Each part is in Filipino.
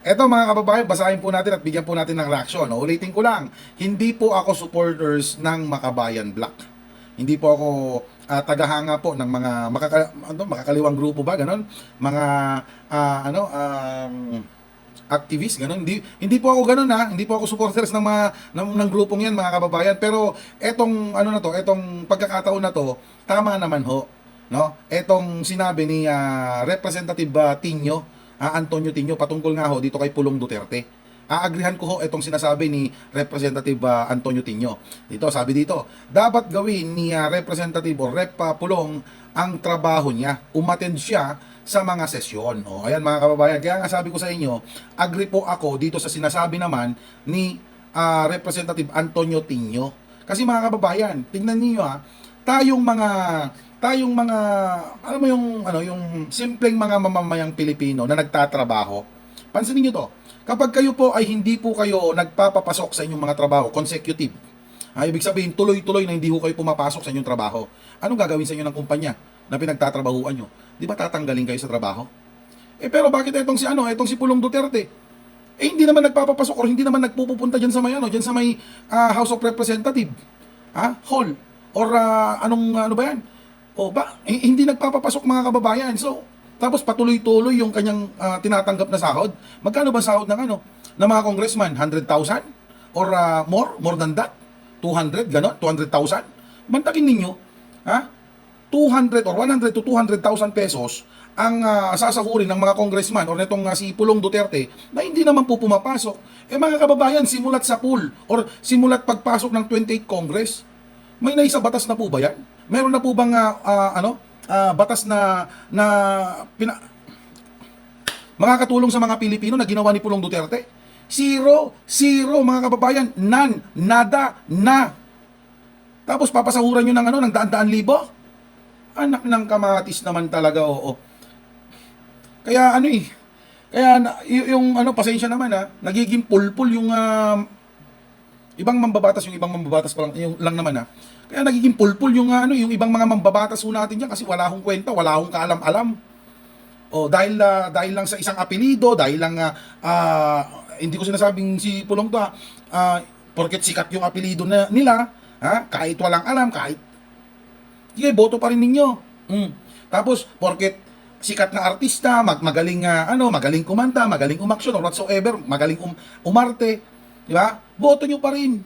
Eto mga kababayan, basahin po natin at bigyan po natin ng reaksyon. No? Ulitin ko lang, hindi po ako supporters ng Makabayan Black. Hindi po ako ah, tagahanga po ng mga makaka, ano, makakaliwang grupo ba, ganon? Mga, ah, ano, um, activist, ganon. Hindi, hindi po ako ganon ha. Hindi po ako supporters ng mga ng, ng grupong yan mga kababayan. Pero etong ano na to, etong pagkakataon na to, tama naman ho. No? Etong sinabi ni ah, Representative ah, Tinyo, ah, Antonio Tinyo patungkol nga ho dito kay Pulong Duterte. Aagrihan ko ho itong sinasabi ni Representative ah, Antonio Tinyo. Dito, sabi dito, dapat gawin ni ah, Representative o Rep ah, Pulong ang trabaho niya. Umattend siya sa mga sesyon. O, ayan mga kababayan, kaya nga sabi ko sa inyo, agree po ako dito sa sinasabi naman ni ah, Representative Antonio Tinyo. Kasi mga kababayan, tingnan niyo ha, tayong mga tayong mga alam mo yung ano yung simpleng mga mamamayang Pilipino na nagtatrabaho. Pansinin niyo to. Kapag kayo po ay hindi po kayo nagpapapasok sa inyong mga trabaho consecutive. Ah, ibig sabihin tuloy-tuloy na hindi ho kayo pumapasok sa inyong trabaho. Anong gagawin sa inyo ng kumpanya na pinagtatrabahuan nyo? Di ba tatanggalin kayo sa trabaho? Eh pero bakit itong si ano, itong si Pulong Duterte? Eh hindi naman nagpapapasok or hindi naman nagpupunta diyan sa may ano, diyan sa may ah, House of Representative. Ha? Hall or ah, anong ano ba 'yan? O ba hindi nagpapapasok mga kababayan. So tapos patuloy-tuloy yung kanyang ah, tinatanggap na sahod. Magkano ba sahod ng ano? Ng mga congressman, 100,000 or ah, more, more than that? 200 ganon, 200,000. Mantakin ninyo, ha? 200 or 100 to 200,000 pesos ang ah, sasahurin ng mga congressman or nitong ah, si Pulong Duterte na hindi naman po pumapasok. Eh mga kababayan, simulat sa pool or simulat pagpasok ng 28 Congress, may naisa batas na po ba yan? Meron na po bang ah, ah, ano, ah, batas na na pina, makakatulong sa mga Pilipino na ginawa ni Pulong Duterte? Zero, zero mga kababayan, none, nada, na. Tapos papasahuran nyo ng ano, ng daan-daan libo? Anak ng kamatis naman talaga, oo. Kaya ano eh, kaya yung ano, pasensya naman ha, nagiging pulpul yung ah, ibang mambabatas, yung ibang mambabatas pa lang, yung lang naman ha. Kaya nagiging pulpul yung ano, yung ibang mga mambabatas ho natin diyan kasi wala akong kwenta, wala akong kaalam-alam. O dahil ah, dahil lang sa isang apelido, dahil lang ah, ah, hindi ko sinasabing si Pulong to ha, ah, porket sikat yung apelido na nila, ha, kahit walang alam, kahit sige, boto pa rin ninyo. Mm. Tapos porket sikat na artista, mag magaling ah, ano, magaling kumanta, magaling umaksyon or whatsoever, magaling um, umarte, di ba? Boto nyo pa rin.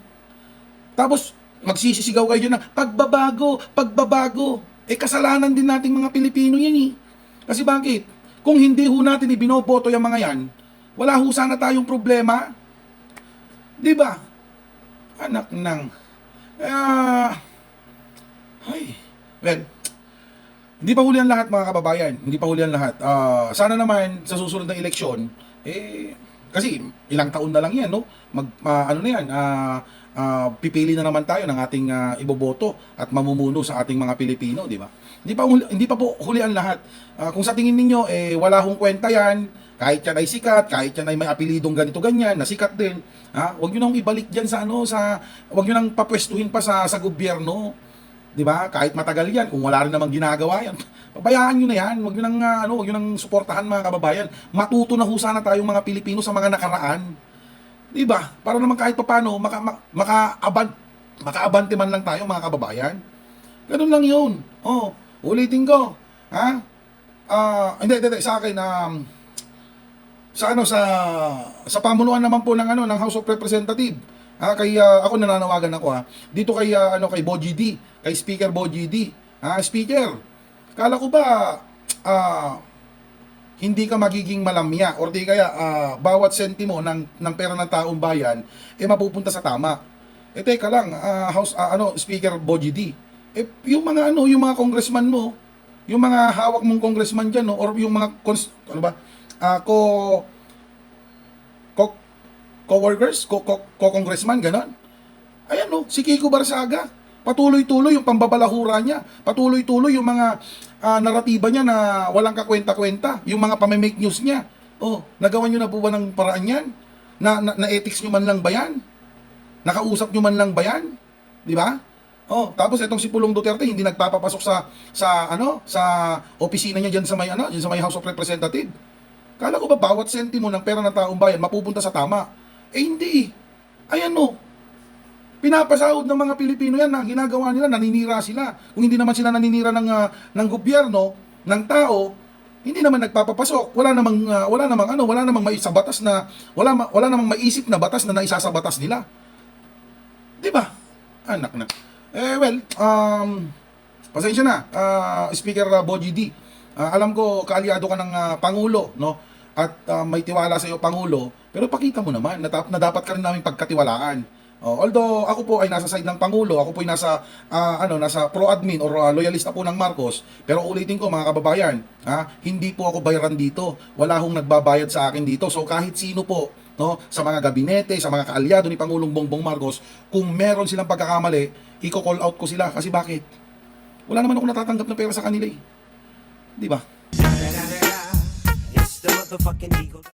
Tapos magsisisigaw kayo ng pagbabago, pagbabago. Eh kasalanan din nating mga Pilipino yan eh. Kasi bakit? Kung hindi ho natin ibinoboto yung mga yan, wala ho sana tayong problema. Di ba? Anak ng... Ah... ay, well, hindi pa huli ang lahat mga kababayan. Hindi pa huli ang lahat. Ah, sana naman sa susunod na eleksyon, eh, kasi ilang taon na lang yan, no? Mag, ah, ano na yan, ah, ah, pipili na naman tayo ng ating ah, iboboto at mamumuno sa ating mga Pilipino, di ba? Hindi pa, hindi pa po huli ang lahat. Ah, kung sa tingin ninyo, eh, wala hong kwenta yan, kahit yan ay sikat, kahit yan ay may apelidong ganito ganyan, na sikat din, ha? Huwag nyo nang ibalik dyan sa ano, sa, huwag nyo nang papwestuhin pa sa, sa gobyerno. 'Di ba? Kahit matagal 'yan, kung wala rin namang ginagawa 'yan, pabayaan niyo na 'yan. Huwag niyo nang ah, ano, huwag niyo nang suportahan mga kababayan. Matuto na ho sana tayong mga Pilipino sa mga nakaraan. 'Di ba? Para naman kahit papaano maka ma- maka-aban makaabante man lang tayo mga kababayan. Ganun lang 'yun. Oh, ulitin ko. Ha? Ah, hindi, hindi, hindi, sa akin um, sa ano sa sa pamunuan naman po ng ano ng House of Representative. Ah, kay ah, ako nananawagan ako ha. Dito kay ah, ano kay Boji D, kay Speaker Boji D. Ah, Speaker. Kala ko ba ah hindi ka magiging malamya or di kaya ah, bawat sentimo ng ng pera ng taong bayan eh mapupunta sa tama. Eh teka lang, ah, House ah, ano Speaker Boji D. Eh yung mga ano, yung mga congressman mo, yung mga hawak mong congressman diyan no, or yung mga ano ba? Ah, ko co-workers, co- co- co-congressman, ganon. Ayan no, si Kiko Barsaga. Patuloy-tuloy yung pambabalahura niya. Patuloy-tuloy yung mga ah, naratiba niya na walang kakwenta-kwenta. Yung mga pamimake news niya. Oh, nagawa niyo na po ba ng paraan yan? Na, na, na ethics niyo man lang ba yan? Nakausap niyo man lang ba yan? Di ba? Oh, tapos itong si Pulong Duterte hindi nagpapapasok sa sa ano, sa opisina niya diyan sa may ano, diyan sa may House of Representative. Kala ko ba bawat sentimo ng pera ng taong bayan mapupunta sa tama? Eh hindi. Ayan o. Pinapasahod ng mga Pilipino yan na ginagawa nila, naninira sila. Kung hindi naman sila naninira ng, ah, ng gobyerno, ng tao, hindi naman nagpapapasok. Wala namang ah, wala namang ano, wala namang may sa batas na wala wala namang maisip na batas na naisa nila. 'Di ba? Anak na. Eh well, um pasensya na, ah, Speaker uh, Boji D. Ah, alam ko kaalyado ka ng ah, pangulo, no? At ah, may tiwala sa iyo pangulo, pero pakita mo naman na, na dapat ka rin namin pagkatiwalaan. Oh, although ako po ay nasa side ng pangulo, ako po ay nasa ah, ano, nasa pro-admin or ah, loyalista po ng Marcos, pero ulitin ko mga kababayan, ha, hindi po ako bayaran dito. Wala hong nagbabayad sa akin dito. So kahit sino po no, sa mga gabinete, sa mga kaalyado ni Pangulong Bongbong Marcos, kung meron silang pagkakamali, iko-call out ko sila. Kasi bakit? Wala naman ako natatanggap na pera sa kanila eh. Di ba?